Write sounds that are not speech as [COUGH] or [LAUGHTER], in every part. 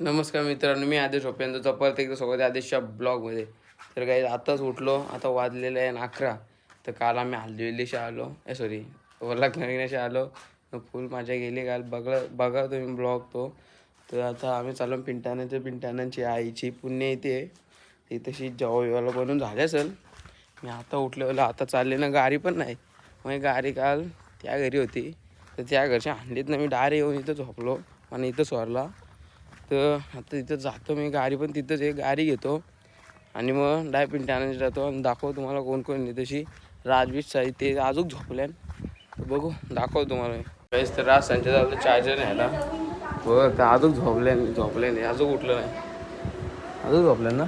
नमस्कार मित्रांनो मी आदेश होप्यांचा परत एकदा सोबत आहे आदेशच्या ब्लॉगमध्ये. तर काही आताच उठलो आता वाजलेलं आहे ना अकरा. तर काल आम्ही हल्दीविल्लीशी आलो. ए सॉरी वल्लखनगिरीशी आलो. फुल मजा गेली. काल बघा बघा तुम्ही ब्लॉग तो. तर आता आम्ही चाललो पिंटाण्याचं पिंटाण्यांची आईची पुण्य येते ती तशी जेवायला बनून झाली असेल. मी आता उठलेलं. आता चालले ना गाडी पण नाही. मग गाडी काल त्या घरी होती. तर त्या घरच्या हंडीत ना मी डायरेक्ट येऊन इथं झोपलो. आणि इथं सोरला तर आता तिथं जातो मी गाडी पण तिथंच एक गाडी घेतो. आणि मग डाय पिंटाण्याची जातो आणि दाखवतो तुम्हाला कोण कोण आहे. तशी राजवीर साई ते अजून झोपल्यान तर बघू दाखवतो तुम्हाला मी. काहीच तर राज संजय जातो चार्जर न्यायला. बघ तर अजून झोपले झोपले नाही. अजून उठलं नाही. अजून झोपलं ना?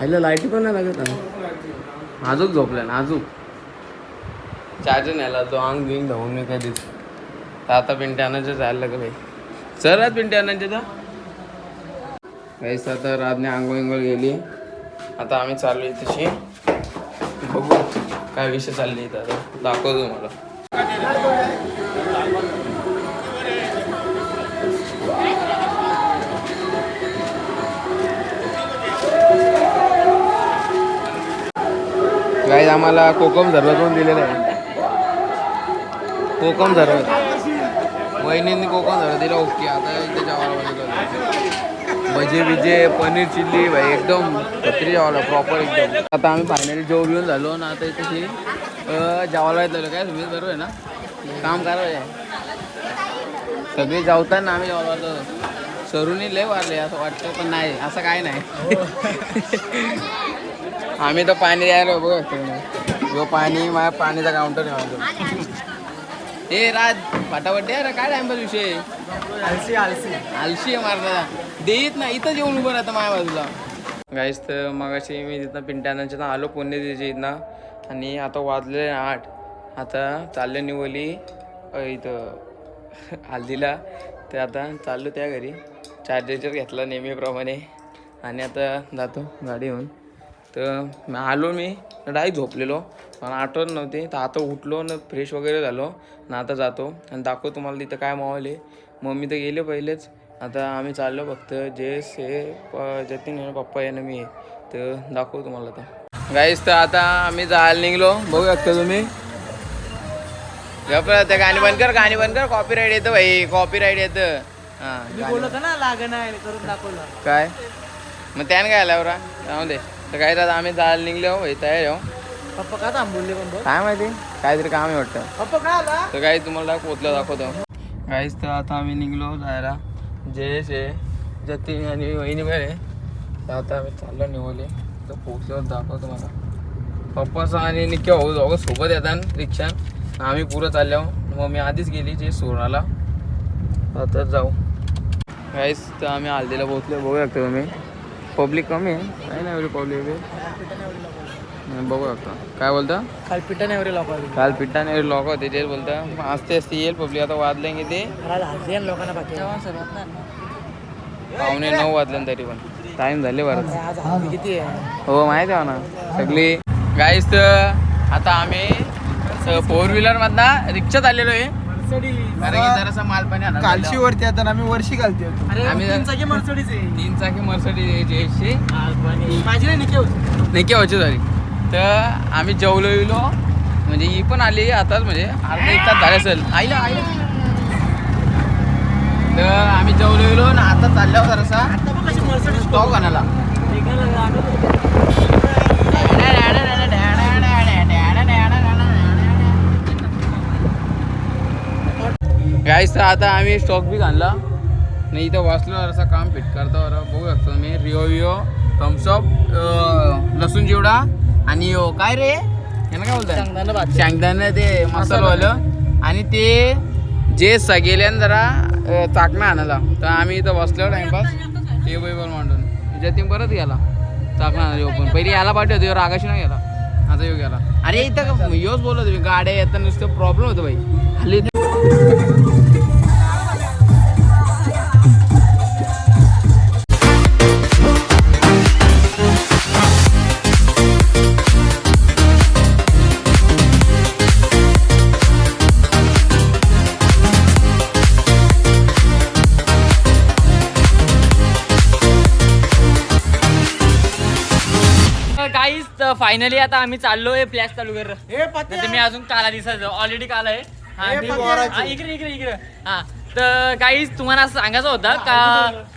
आईला लाईटी पण नाही लागत ना? अजून झोपल्या ना अजून. चार्जर न्यायला तो अंग बिंग धावून मी काय तर आता पिंट्या आणायचं जायला लागलं भाई. सर आज पिंट्या आणायचे तर. काहीच आता रातने आंघोळ इंगोळ गेली आता आम्ही चाललो आहे तशी बघू काय विषय चालले इथं. आता दाखवतो मला गाईज आम्हाला कोकम सरबत पण दिलेलं आहे. कोकम सरबत. वहिनींनी कोकण झालं? दिला ओके. आता इथे जेवायला बनवलं भजे पनीर चिल्ली भाई एकदम खत्री जेवायला प्रॉपर एकदम. आता आम्ही फायनली जेव घेऊन झालो ना आता इथे जेवायला येतलो काय तुम्ही बरोबर आहे ना? काम करा आहे सगळे जेवताना आम्ही जेवायला होतो सरूनी लय वारले असं वाटतं पण नाही असं काय नाही. आम्ही तर पाणी यायला बघ जो पाणी माझ्या पाणीचा काउंटर आहे ए राज फटाफट द्या रे काय टाइमपास विषय? आलसी आलसी. आलशी आहे मारता देत ना इथंच येऊन उभं राहतं माझ्या बाजूला. गाईस तर मगाशी मी तिथं पिंट्यानाच्या ना आलो पुणे तिथे इथनं आणि आता वाजले आठ. आता चालले निवली इथं [LAUGHS] हल्दीला. तर आता चाललो त्या घरी. चार्जर घेतला नेहमीप्रमाणे. आणि आता जातो गाडी घेऊन तर मी आलो मी डायरेक्ट झोपलेलो. मला आठवण नव्हती. तर आता उठलो न फ्रेश वगैरे झालो ना आता जातो. आणि दाखवतो तुम्हाला तिथं काय माहोल आहे. मम्मी तर गेले पहिलेच. आता आम्ही चाललो फक्त जेस हे प- जतीन आहे ना, पप्पा आहे ना मी तर दाखवतो तुम्हाला आता. गाईस तर आता आम्ही जायला निघलो. बघू शकता तुम्ही. त्या गाणी बंद कर गाणी बंद कर. कॉपी राईट येतं भाई. कॉपी राईट येतं. हां बोलत ना लाग नाही करून दाखवलं. काय? मग त्याने काय आल्यावर जाऊ दे. तर काय आता आम्ही जायला निघले हो भाई तयार हो पप्पा का थांबवले पण बघ? काय माहिती? काहीतरी काम आहे वाटतं. पप्पा का आला? तर काही तुम्हाला पोचलं दाखवतो. काहीच तर आता आम्ही निघलो जायला. जयेश आहे जतीन आणि वहिनी पण आहे. तर आता आम्ही चाललो निवले तर पोचल्यावर दाखवतो मला पप्पाचा आणि निक्या भाऊ दोघं सोबत येतात रिक्षात आम्ही पुरं चाललो मग मी आधीच गेली जे सोनाला. आता जाऊ. काहीच तर आम्ही हल्दीला पोचलो. बघू शकता तुम्ही. पब्लिक कमी आहे. काही नाही एवढी पब्लिक बघू शकता काय बोलता? काल पिठा नाही एवढे लोक काल पिठाने लोक होते ते बोलता. असते असते येईल पब्लिक आता वाजले ते. हलते लोकांना बाकी पावणे नऊ वाजले तरी पण. टाइम झाले बरं. किती आहे? हो माहिती आहे ना. सगळी. गाईस तर आता आम्ही फोर व्हीलर मधना रिक्षात आलेलो आहे. कारण की जरासा माल पाणी चाललो. वरती आता आम्ही वर्षी घालते आम्ही तीन चाकी मर्सडीज आहे. तीन चाकी मर्सडी माझी नाही निके होती. नाही केव्हाची झाली तर आम्ही जेवलो येलो. म्हणजे ही पण आली आताच म्हणजे अर्धा एक तास झाले असेल. आईला आईला. तर आम्ही जेवलो येलो आणि आता चालल्यावर जरासा. आता बघ कशी मर्सडीज स्टॉक आणायला गाईस तर आता आम्ही स्टॉक बी आणला नाही इथं वाचलो असं काम फिट करता बरं बघू शकतो मी. रिओ विओ थम्सअप लसूण चिवडा आणि यो काय रे? यांना काय बोलतात शेंगदाणा ते मसालावालं आणि ते जे सगेल्यान जरा चाकणं आणायला. तर आम्ही इथं बसलो टाइमपास. टेबल मांडून. जतीन परत गेला. चाकणं आणायला पण पहिले याला पाठवतो रागाशी नाही गेला. आता येऊ गेला अरे इथं योच बोलत गाड्या येतात नुसतं प्रॉब्लेम होतो भाई हल्ली फायनली आता आम्ही चाललोय फ्लॅश चालू कर मी अजून काला दिसायचं ऑलरेडी काला आहे. इकडे इकडे इकडे. हा तर काही तुम्हाला असं सांगायचं होतं का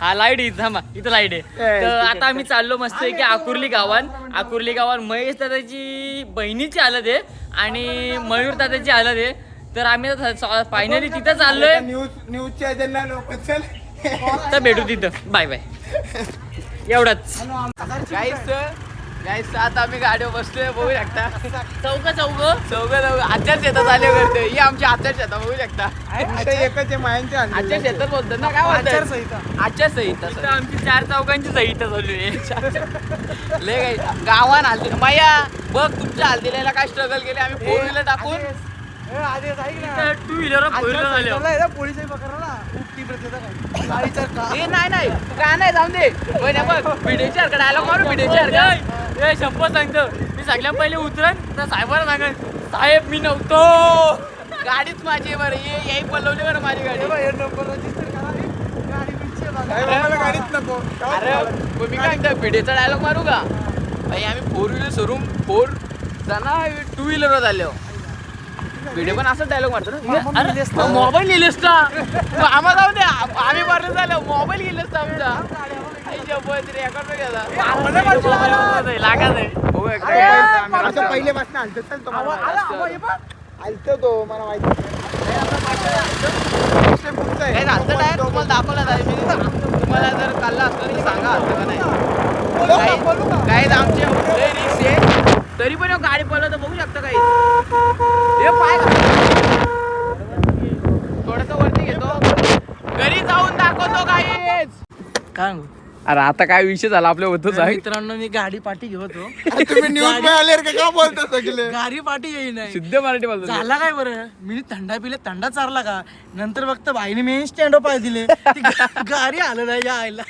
हा लाइट इथं थांबा. इथं लाइट आहे. तर आता आम्ही चाललो मस्त की आकुर्ली गावात. आकुर्ली गावात महेश दादाची बहिणीची हालत आहे आणि मयूर दादाची हालत आहे. तर आम्ही फायनली तिथं चाललोय. न्यूज न्यूज चॅनलला लोक चल. तर भेटू तिथं. बाय बाय एवढंच. गाईस गाईस आता आम्ही गाडीवर बसतोय बघू शकता. चौक चौक चौघ चौघ. आजच्याच शेतात आले करतोय ही आमच्या आजच्या शेतात बघू शकता. आजच्या शेतात. बोलतात ना काय बोलतात? आजच्या सहित आमची चार चौकांची सहित चालू आहे लय काही गावान हालते माया बघ तुमच्या हालदिलेला काय स्ट्रगल केले? आम्ही फोर व्हीलर टाकून आदेश ऐक ना. टू व्हीलर फोर व्हीलर झाले पोलीस पकडा काय? नाही नाही. का नाही जाऊन दे. पण बघ. व्हिडिओची हरकत डायलॉग मारू व्हिडिओची हरकत ए शपथ सांगतो. मी पहिले उतरन तर साहेबाला सांगन साहेब मी नव्हतो. गाडीच माझी आहे बरं. ये याही पलवली बरं माझी गाडी. अरे मग मी काय म्हणतो व्हिडिओचा डायलॉग मारू का? भाई आम्ही फोर व्हीलर सोडून फोर जण टू व्हीलरवर आलो. व्हिडिओ पण असंच डायलॉग मारतो ना. अरे मोबाईल लिहिलेस का मग आम्हाला जाऊ दे आ- आम्ही मारलं झालं. मोबाईल गेलेस का आमचा. आई शपथ रेकॉर्ड केला लागत आहे हो एकदा असं पहिले पासून आलतं चल तो मला माहिती तुम्हाला दाखवलं जाईल मी तुम्हाला जर काढला असतं सांगा. असं का नाही? आमचे तरी पण गाडी पळलं तर बघू शकता काही. हे पाय थोडस वरती घेतो. घरी जाऊन दाखवतो काहीच काय अरे आता काय विषय झाला आपल्या होतच आहे मित्रांनो मी गाडी पाठी घेत होतो तुम्ही न्यूजमध्ये आले का? बोलता सगळे? गाडी पाठी येई नाही शुद्ध मराठी बोलतो झाला काय बरं? मी थंडा पिले थंडा चारला का? नंतर फक्त बाईने मी स्टँड पाय दिले. गाडी आलं नाही या आईला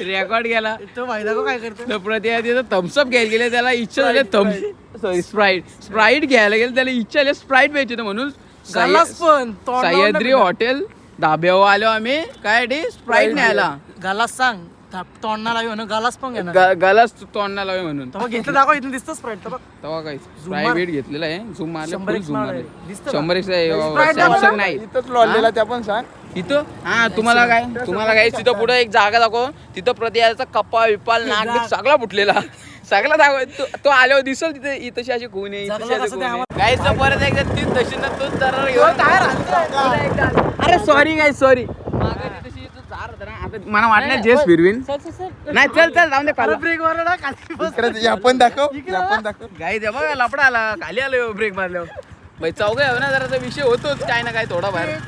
रेकॉर्ड गेला. तो दाखव काय करतो प्रति थम्सअप घ्यायला गेले त्याला इच्छा झाली थम्स सॉरी स्प्राईट स्प्राईट घ्यायला गेले त्याला इच्छा झाली स्प्राईट प्यायची होती म्हणून. गालास पण सह्याद्री नाही हॉटेल धाब्यावर आलो आम्ही. काय ते स्प्राईट न्यायला. गालास सांग. थाप- तोंडा लावी म्हणून गालास पण घेणार. ग- गलास तोंडला लावे म्हणून. तेव्हा घेतलं दाखव इथून दिसतं स्प्राईट तर बघ तेव्हा काही मार. प्रायव्हेट घेतलेला आहे. झूम मारले शंभर फुल एक झूम मार मारले. आहे. दिसतं का? शंभर एक Sprite सॅमसंग नाही. इथंच लॉलेला त्या पण सांग. इथं? हा तुम्हाला काय? तुम्हाला काय? तिथं पुढे एक जागा दाखव. तिथं प्रति याचा कप्पा विपाल नाक बीक सगळा फुटलेला. सगळा दाखव. तो- तो आल्यावर दिसल तिथे. इथशी अशी खून आहे जगला अशी कसं ते आहे. तर परत एकदा तीच तशी ना तोच दरार घेऊन [LAUGHS] अरे सॉरी काय सॉरी मला वाटलं जेस फिरवीन. नाही चल चल जाऊन दे ब्रेक मारा ना खाली बस. इकडे या पण दाखव गाई दे बघा लपडा आला. खाली आलो ब्रेक मारल्यावर. भाई चौघ आहे ना जरा विषय होतोच काय ना काय थोडा बाहेर.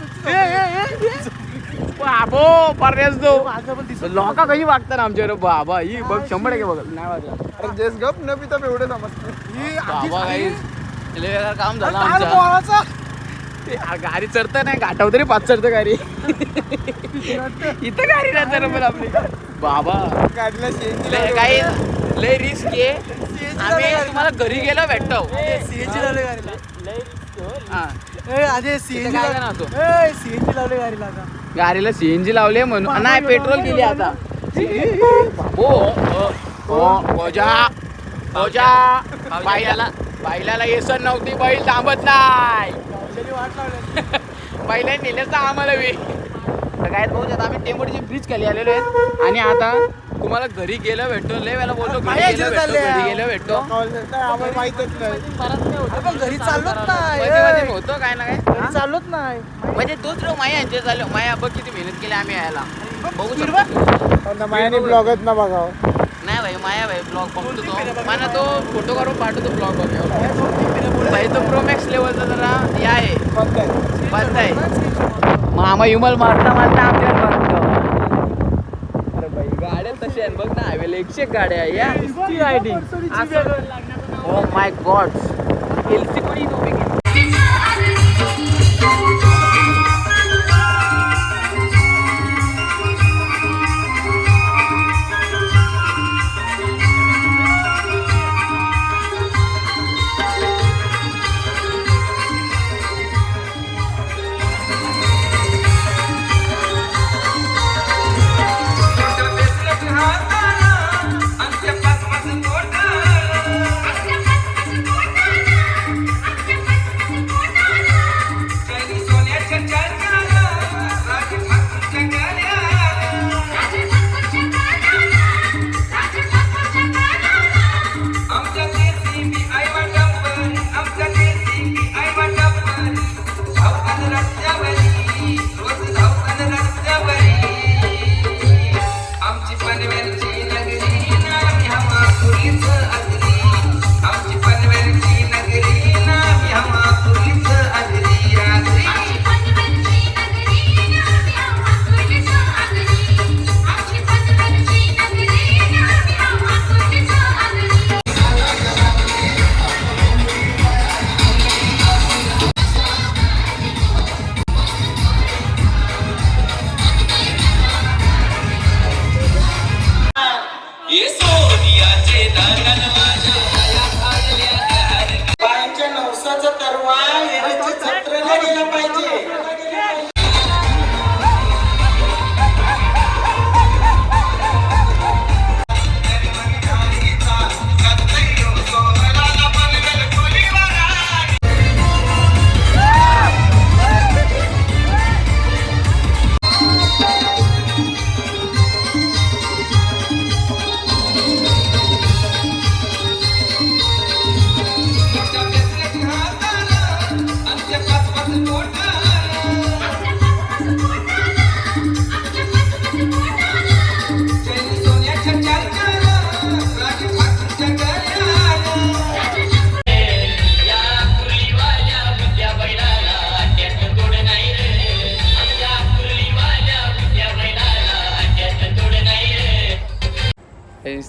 बाबो पर्यास दो लोका कशी वागतात आमच्यावर बाबा ही बघ शंभर टक्के बघ. नाही अरे जेस गप न पिता एवढे समजते बाबा काही काम झालं आमच्या? ते गाडी चढतं नाही गाठाव तरी पाच चढतं गाडी. इथं गाडी नाही चढत पण आपली. बाबा. गाडीला सीएनजी लय काही लय रिस्क आहे. आम्ही तुम्हाला घरी गेलो भेटतो. सीएनजी लावले गाडीला. आधी सीएनजी काय करणार तू? ए सीएनजी लावले गाडीला आता. गाडीला सीएनजी लावले म्हणून. नाही पेट्रोल केली आता. हो ओजा बैलाला येसन नव्हती बैल थांबत नाही. नेलेच तर आम्हाला बी. तर काय बघू आता आम्ही टेंबोडीची ब्रिज खाली आलेलो आहेत आणि आता तुम्हाला घरी गेलं भेटतो लय वेळा बोलतो घरी गेलं भेटतो. घरी गेलं भेटतो. आम्हाला माहितच नाही. आपण घरी चाललोच नाही. होतो काय ना काय? घरी चाललोच नाही. म्हणजे तोच रो माया यांचे झाले माया बघ किती मेहनत केली आम्ही यायला. बघू शकतो. पण मायाने ब्लॉगच ना बघावं. नाही भाई माया भाई ब्लॉग बघतो तो. मला तो फोटो काढून पाठवतो ब्लॉग भाई तो प्रो मॅक्स लेवलचा जरा या आहे बंद आहे. मामा युमल मारता मारता आमच्यावर मारतो अरे भाई गाड्या तशा आहेत बघ ना हायवेला एकशे एक गाड्या या riding oh my god LC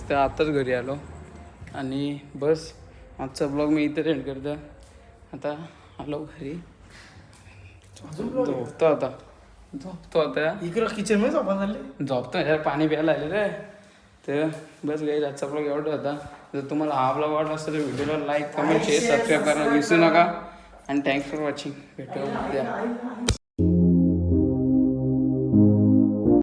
तर आत्ताच घरी आलो. आणि बस आजचा ब्लॉग मी इथे एंड करतो आता आलो घरी. झोपतो आता. झोपतो आता. इकडं किचनमध्ये झोपा चालले झोपतो यार पाणी प्यायला आले रे. तर बस काही आजचा ब्लॉग एवढा होता. जर तुम्हाला हा ब्लॉग आवडला असेल तर व्हिडिओला लाईक कमेंट शेअर सबस्क्राईब करायला विसरू नका. आणि थँक्स फॉर वॉचिंग भेटू उद्या.